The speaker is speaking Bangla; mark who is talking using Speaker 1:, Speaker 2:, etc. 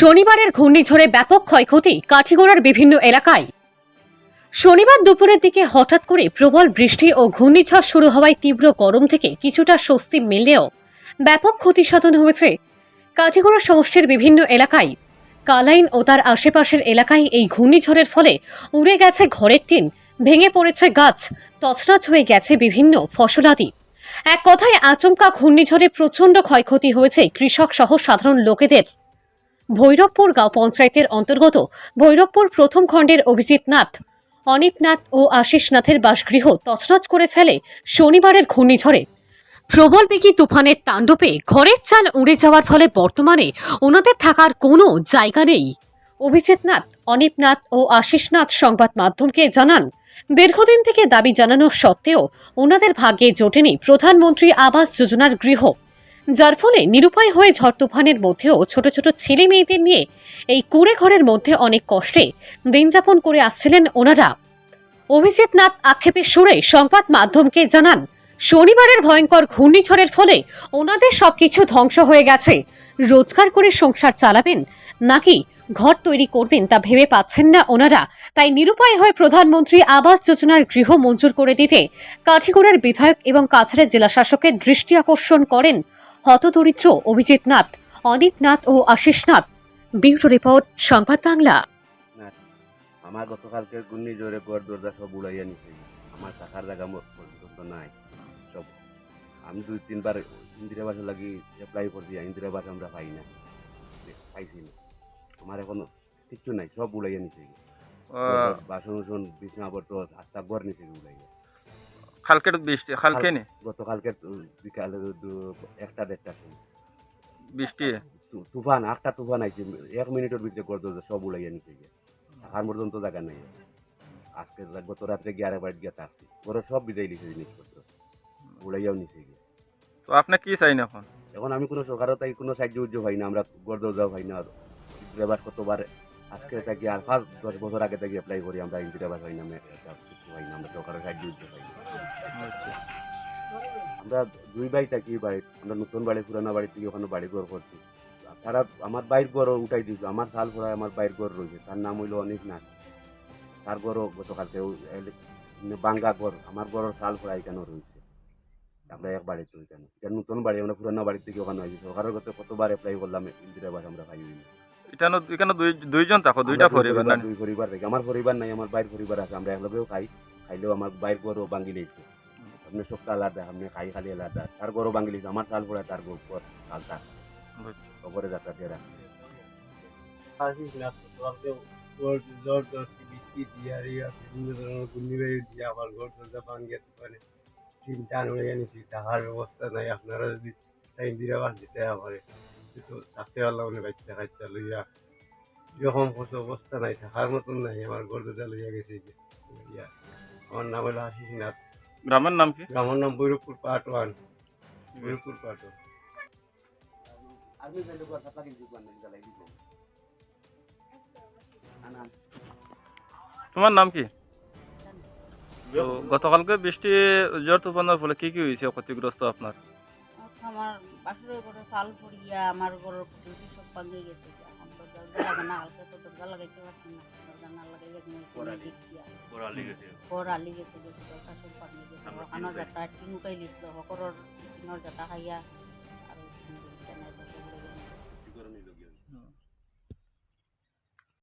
Speaker 1: শনিবারের ঘূর্ণিঝড়ে ব্যাপক ক্ষয়ক্ষতি কাঠিগোড়ার বিভিন্ন এলাকায়। শনিবার দুপুরের দিকে হঠাৎ করে প্রবল বৃষ্টি ও ঘূর্ণিঝড় শুরু হওয়ায় তীব্র গরম থেকে কিছুটা স্বস্তি মিললেও ব্যাপক ক্ষতিসাধন হয়েছে কাঠিগোড়া সমষ্টির বিভিন্ন এলাকায়। কালাইন ও তার আশেপাশের এলাকায় এই ঘূর্ণিঝড়ের ফলে উড়ে গেছে ঘরের টিন, ভেঙে পড়েছে গাছ, তছনছ হয়ে গেছে বিভিন্ন ফসলাদি এক কথায় আচমকা ঘূর্ণিঝড়ে প্রচণ্ড ক্ষয়ক্ষতি হয়েছে কৃষক সহ সাধারণ লোকেদের। ভৈরবপুর গাঁও পঞ্চায়েতের অন্তর্গত ভৈরবপুর প্রথম খণ্ডের অভিজিৎ নাথ। অনিপ নাথ ও আশিস নাথের বাসগৃহ তছনছ করে ফেলে শনিবারের ঘূর্ণিঝড়ে। প্রবল বেগী তুফানের তাণ্ডবে ঘরের চাল উড়ে যাওয়ার ফলে বর্তমানে ওনাদের থাকার কোনো জায়গা নেই। অভিজিৎ নাথ অনিপ নাথ ও আশিস নাথ সংবাদ মাধ্যমকে জানান, দীর্ঘদিন থেকে দাবি জানানো সত্ত্বেও ওনাদের ভাগ্যে জোটেনি প্রধানমন্ত্রী আবাস যোজনার গৃহ। যার ফলে নিরুপায় হয়ে ঝড় তুফানের মধ্যেও ছোট ছোট ছেলে মেয়েদের নিয়ে এই কুড়ে ঘরের মধ্যে অনেক কষ্টে দিন যাপন করে আসছিলেন ওনারা। অভিজিৎ নাথ আক্ষেপের সুরে সংবাদ মাধ্যমকে জানান শনিবারের ভয়ঙ্কর ঘূর্ণিঝড়ের ফলে ওনাদের সবকিছু ধ্বংস হয়ে গেছে। রোজগার করে সংসার চালাবেন নাকি ঘর তৈরি করবেন তা ভেবে পাচ্ছেন না ওনারা। তাই নিরুপায় হয়ে প্রধানমন্ত্রী আবাস যোজনার গৃহ মঞ্জুর করে দিতে কাঠিগড়ার বিধায়ক এবং কাছাড়ের জেলা শাসকের দৃষ্টি আকর্ষণ করেন হতদরিদ্র অভিজিৎ নাথ, অনিক নাথ ও Ashis Nath. Bureau report, Sangbad Bangla.
Speaker 2: আমার গতকালকে ঘূর্ণিঝড়ে ঘর, দরজা সব উড়াইয়া নিছে। আমার থাকার জায়গা পর্যন্ত নাই। সব। আমি দুই তিনবার ইন্দিরা বাসা লাগি অ্যাপ্লাই করছি ইন্দিরা বাস আমরা পাই না। পাইছি না। আমার এখন কিচ্ছু নাই সব উড়াইয়া নিছে। বাসন উসন বিছনা পত্র রাস্তা ঘর নিছে উড়াইয়া।
Speaker 3: কালকের বৃষ্টি কালকে নি?
Speaker 2: গতকালকে বিকালে একটা দেড়টার সময়।
Speaker 3: বৃষ্টি?
Speaker 2: তুফান আটটা তুফান আইছে এক মিনিটের ভিতরে দরজা সব উড়াইয়া নিছে গিয়ে। থাকার মতন তো জায়গা নাই। আজকে গত রাত্রে গিয়ে আরেকবার গিয়ে থাকছি ঘরে সব বিদায় নিছে জিনিসপত্র। উড়াইয়াও নিছে গিয়ে।
Speaker 3: তো আপনি কি চাইন এখন?
Speaker 2: এখন আমি কোনো সরকারও তাই কোনো সাহায্য উজ্জ্ব পাই না আমরা দরজাও পাই না ইন্দিরাবাস কতবার আজকে থাকি আর পাঁচ দশ বছর আগে থেকে অ্যাপ্লাই করি আমরা ইন্দিরাবাস পাই না পাই না আমরা সরকারের সাহায্য উজ্জ্ব পাই না।
Speaker 3: আচ্ছা।
Speaker 2: আমরা দুই বাড়ি থাকি বাড়ি আমরা নতুন বাড়ি পুরানো বাড়ি থেকে ওখানে বাড়ি ঘর করছি। তারা আমার বাইর ঘরও উঠাই দিয়েছে আমার সাল ফোড়ায় আমার বাইর ঘর রয়েছে তার নাম হইল অনেক নাথ। তার ঘরও গতকালকে মানে বাঙ্গা ঘর আমার ঘরের সাল ফোড়া এখানেও রয়েছে। আমরা এক বাড়িতে ওইখানে। এটা নতুন বাড়ি আমরা পুরানো বাড়ি থেকে ওখানে হয়েছে সরকারের কাছে কতবার অ্যাপ্লাই করলাম ইন্দিরাবাস আমরা পাই
Speaker 3: এখানে এখানে দুই দুইজন থাকো দুইটা পরিবার না?
Speaker 2: দুই পরিবার থেকে। আমার পরিবার নাই আমার বাইর পরিবার আছে আমরা একলগেও খাই। খাইলেও আমার বাইর ঘরও বাঙ্গি লেগেছে আপনি সবটা আলাদা আপনি খাই খালি আলাদা। তার ঘরও বাঙ্গি লেগেছে আমার চাল পড়ে তার ঘর চাল তার। খবরে যাত্রা দিয়ে রাখছে
Speaker 4: বৃষ্টি দিয়ারিয়া বিভিন্ন ধরনের ঘূর্ণিবায়ু দিয়ে আবার ঘর দরজা ভাঙ্গে দোকানে চিন্তা উড়ে এনেছি টাকার ব্যবস্থা নাই। আপনারা যদি তাই ইন্দিরা বাস দিতে আমার। তো থাকতে পারলাম না বাচ্চা কাচ্চা লইয়া এরকম কিছু অবস্থা নাই থাকার মতন নাই। আমার ঘর দরজা লইয়া গেছে ইয়া, আমার নাম হলো আশিস নাথ।
Speaker 3: গ্রামের নাম কি?
Speaker 4: আমার নাম Bhairabpur part one Bhairabpur part one
Speaker 3: তোমার নাম কি? তো গতকালকে বৃষ্টি ঝড় তুফানের ফলে কি কি হয়েছে ক্ষতিগ্রস্ত আপনার?
Speaker 5: আমার বাসুরের ঘরে চাল পড়িয়া আমার ঘরের খুঁটি সব পাঙ্গে গেছে। এখন তো আলি গেছে গেছে। দরজা সব পাঙ্গে খাইয়া